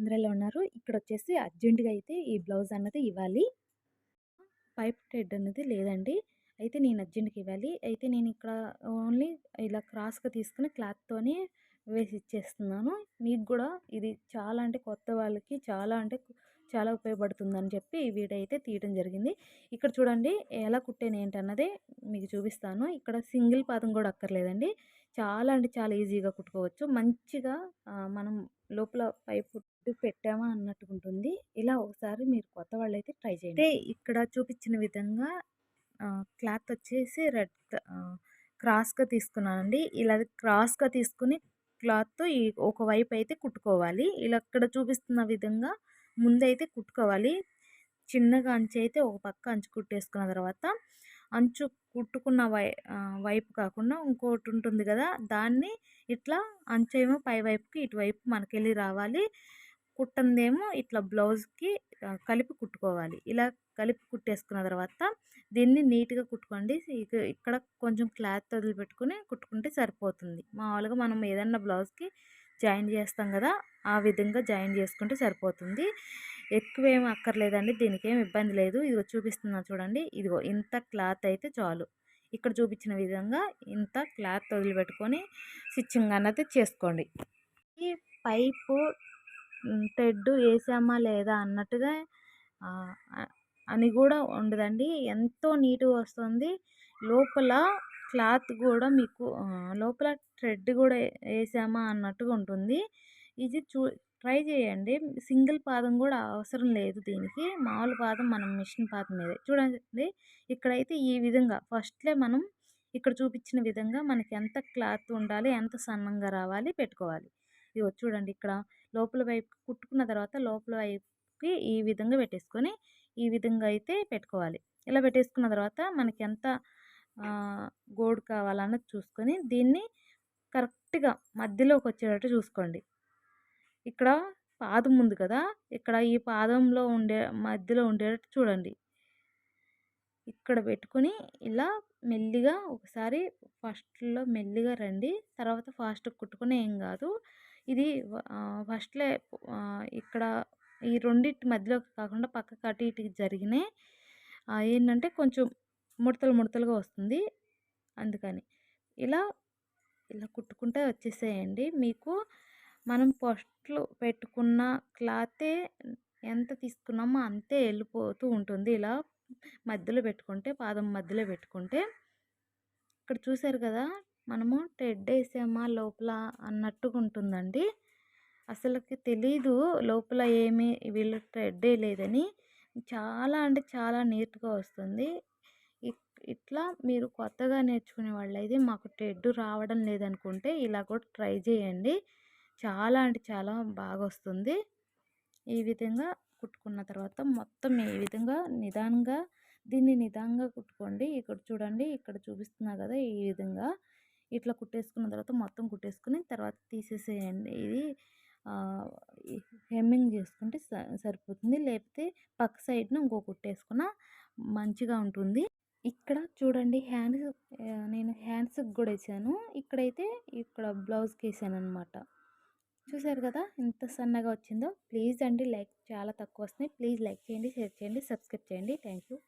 ఆంధ్రాలో ఉన్నారు. ఇక్కడ వచ్చేసి అర్జెంటుగా అయితే ఈ బ్లౌజ్ అన్నది ఇవ్వాలి. పైప్ థ్రెడ్ అనేది లేదండి. అయితే నేను అర్జెంట్గా ఇవ్వాలి. అయితే నేను ఇక్కడ ఓన్లీ ఇలా క్రాస్గా తీసుకుని క్లాత్తోనే వేసి ఇచ్చేస్తున్నాను. మీకు కూడా ఇది చాలా అంటే కొత్త వాళ్ళకి చాలా అంటే చాలా ఉపయోగపడుతుందని చెప్పి ఈ వీడియో అయితే తీయడం జరిగింది. ఇక్కడ చూడండి ఎలా కుట్టాను ఏంటన్నది మీకు చూపిస్తాను. ఇక్కడ సింగిల్ పాదం కూడా అక్కర్లేదండి. చాలా అంటే చాలా ఈజీగా కుట్టుకోవచ్చు. మంచిగా మనం లోపల పైపు పెట్టామా అన్నట్టుగా ఉంటుంది. ఇలా ఒకసారి మీరు కొత్త వాళ్ళైతే ట్రై చేయండి. ఇక్కడ చూపించిన విధంగా క్లాత్ వచ్చేసి రెడ్ క్రాస్గా తీసుకున్నానండి. ఇలా క్రాస్గా తీసుకుని క్లాత్ ఈ ఒకవైపు అయితే కుట్టుకోవాలి. ఇలా అక్కడ చూపిస్తున్న విధంగా ముందైతే కుట్టుకోవాలి. చిన్నగా అంచు అయితే ఒక పక్క అంచు కుట్టేసుకున్న తర్వాత అంచు కుట్టుకున్న వై వైపు కాకుండా ఇంకోటి ఉంటుంది కదా దాన్ని ఇట్లా అంచేమో పై వైపుకి ఇటువైపు మనకెళ్ళి రావాలి. కుట్టందేమో ఇట్లా బ్లౌజ్కి కలిపి కుట్టుకోవాలి. ఇలా కలిపి కుట్టేసుకున్న తర్వాత దీన్ని నీట్గా కుట్టుకోండి. ఇక్కడ కొంచెం క్లాత్ వదిలిపెట్టుకుని కుట్టుకుంటే సరిపోతుంది. మామూలుగా మనం ఏదన్నా బ్లౌజ్కి జాయిన్ చేస్తాం కదా ఆ విధంగా జాయిన్ చేసుకుంటే సరిపోతుంది. ఎక్కువ ఏమి అక్కర్లేదండి దీనికి ఏమి ఇబ్బంది లేదు. ఇదిగో చూపిస్తున్నా చూడండి ఇదిగో ఇంత క్లాత్ అయితే చాలు. ఇక్కడ చూపించిన విధంగా ఇంత క్లాత్ వదిలిపెట్టుకొని స్టిచ్చింగ్ అన్నది చేసుకోండి. ఈ పైపు టెడ్ వేసామా లేదా అన్నట్టుగా అని కూడా ఉండదండి. ఎంతో నీట్గా వస్తుంది. లోపల క్లాత్ కూడా మీకు లోపల థ్రెడ్ కూడా వేసామా అన్నట్టుగా ఉంటుంది. ఇది చూ ట్రై చేయండి సింగిల్ పాదం కూడా అవసరం లేదు దీనికి. మామూలు పాదం మనం మిషన్ పాదం మీద. చూడండి ఇక్కడైతే ఈ విధంగా ఫస్ట్లే మనం ఇక్కడ చూపించిన విధంగా మనకి ఎంత క్లాత్ ఉండాలి ఎంత సన్నంగా రావాలి పెట్టుకోవాలి. ఇవి చూడండి ఇక్కడ లోపల వైపు కుట్టుకున్న తర్వాత లోపల వైపుకి ఈ విధంగా పెట్టేసుకొని ఈ విధంగా అయితే పెట్టుకోవాలి. ఇలా పెట్టేసుకున్న తర్వాత మనకి ఎంత గోడు కావాలన్నది చూసుకొని దీన్ని కరెక్ట్గా మధ్యలోకి వచ్చేటట్టు చూసుకోండి. ఇక్కడ పాదం ఉంది కదా! ఇక్కడ ఈ పాదంలో ఉండే మధ్యలో ఉండేటట్టు చూడండి. ఇక్కడ పెట్టుకొని ఇలా మెల్లిగా ఒకసారి ఫస్ట్లో మెల్లిగా రండి. తర్వాత ఫాస్ట్ కుట్టుకుని ఏం కాదు. ఇది ఫస్ట్లో ఇక్కడ ఈ రెండింటి మధ్యలోకి కాకుండా పక్కకి అటు ఇటు జరిగినాయి ఏంటంటే కొంచెం ముడతలు ముడతలుగా వస్తుంది. అందుకని ఇలా ఇలా కుట్టుకుంటే వచ్చేసేయండి. మీకు మనం ఫస్ట్లో పెట్టుకున్న క్లాతే ఎంత తీసుకున్నామో అంతే వెళ్ళిపోతూ ఉంటుంది. ఇలా మధ్యలో పెట్టుకుంటే పాదం మధ్యలో పెట్టుకుంటే. ఇక్కడ చూసారు కదా మనము టెడ్ వేసామా లోపల అన్నట్టుగా ఉంటుందండి. అసలుకి తెలీదు లోపల ఏమీ వీళ్ళు టెడ్ లేదని. చాలా అంటే చాలా నీట్గా వస్తుంది. ఇట్లా మీరు కొత్తగా నేర్చుకునే వాళ్ళైతే మాకు టెడ్ రావడం లేదనుకుంటే ఇలా కూడా ట్రై చేయండి. చాలా అంటే చాలా బాగా వస్తుంది ఈ విధంగా కుట్టుకున్న తర్వాత మొత్తం ఈ విధంగా నిదానంగా దీన్ని నిదానంగా కుట్టుకోండి. ఇక్కడ చూడండి ఇక్కడ చూపిస్తున్నా కదా ఈ విధంగా. ఇట్లా కుట్టేసుకున్న తర్వాత మొత్తం కుట్టేసుకుని తర్వాత తీసేసేయండి. ఇది హెమ్మింగ్ చేసుకుంటే సరిపోతుంది. లేకపోతే పక్క సైడ్ను ఇంకో కుట్టేసుకున్న మంచిగా ఉంటుంది. ఇక్కడ చూడండి హ్యాండ్స్ నేను హ్యాండ్స్కి కూడా వేసాను. ఇక్కడైతే ఇక్కడ బ్లౌజ్కి వేసాను అనమాట చూసారు కదా ఎంత సన్నగా వచ్చిందో. ప్లీజ్ అండి లైక్ చాలా తక్కువ వస్తున్నాయి. ప్లీజ్ లైక్ చేయండి షేర్ చేయండి సబ్స్క్రైబ్ చేయండి. Thank you.